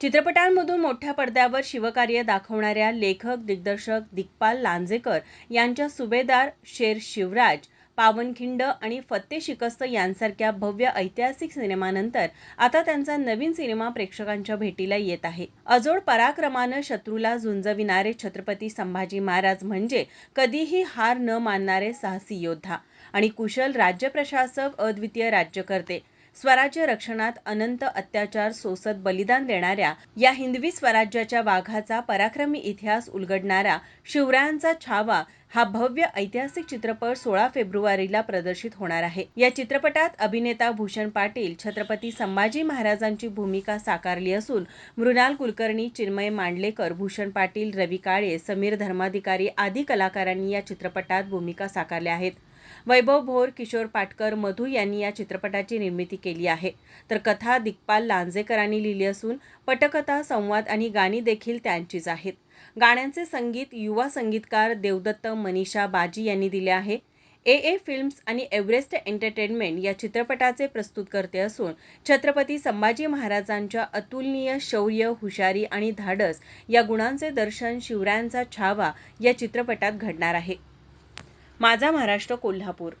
चित्रपटांमधून मोठ्या पडद्यावर शिवकार्य दाखवणाऱ्या लेखक दिग्दर्शक दिग्पाल लांजेकर यांच्या सुभेदार शेर शिवराज पावनखिंड आणि फत्ते शिकस्त यांसारख्या भव्य ऐतिहासिक सिनेमानंतर आता त्यांचा नवीन सिनेमा प्रेक्षकांच्या भेटीला येत आहे. अजोड पराक्रमानं शत्रूला झुंजविणारे छत्रपती संभाजी महाराज म्हणजे कधीही हार न मानणारे साहसी योद्धा आणि कुशल राज्यप्रशासक अद्वितीय राज्यकर्ते. स्वराज्य रक्षणात अनंत अत्याचार सोसत बलिदान देणाऱ्या या हिंदवी स्वराज्याच्या वाघाचा पराक्रमी इतिहास उलगडणारा शिवरायांचा छावा हा भव्य ऐतिहासिक चित्रपट सोळा फेब्रुवारीला प्रदर्शित होणार आहे. या चित्रपटात अभिनेता भूषण पाटील छत्रपती संभाजी महाराजांची भूमिका साकारली असून मृणाल कुलकर्णी चिन्मय मांडलेकर भूषण पाटील रवी काळे समीर धर्माधिकारी आदी कलाकारांनी या चित्रपटात भूमिका साकारल्या आहेत. वैभव भोर किशोर पाटकर मधू यांनी या चित्रपटाची निर्मिती केली आहे. तर कथा दिग्पाल लांजेकरांनी लिहिली असून पटकथा संवाद आणि गाणी देखील त्यांचीच आहेत. गाण्यांचे संगीत युवा संगीतकार देवदत्त मनीषा बाजी यांनी दिले आहे. ए. ए. फिल्म्स आणि एव्हरेस्ट एंटरटेनमेंट या चित्रपटाचे प्रस्तुतकर्ते असून छत्रपती संभाजी महाराजांच्या अतुलनीय शौर्य हुशारी आणि धाडस या गुणांचे दर्शन शिवरायांचा छावा या चित्रपटात घडणार आहे. माझा महाराष्ट्र कोल्हापूर.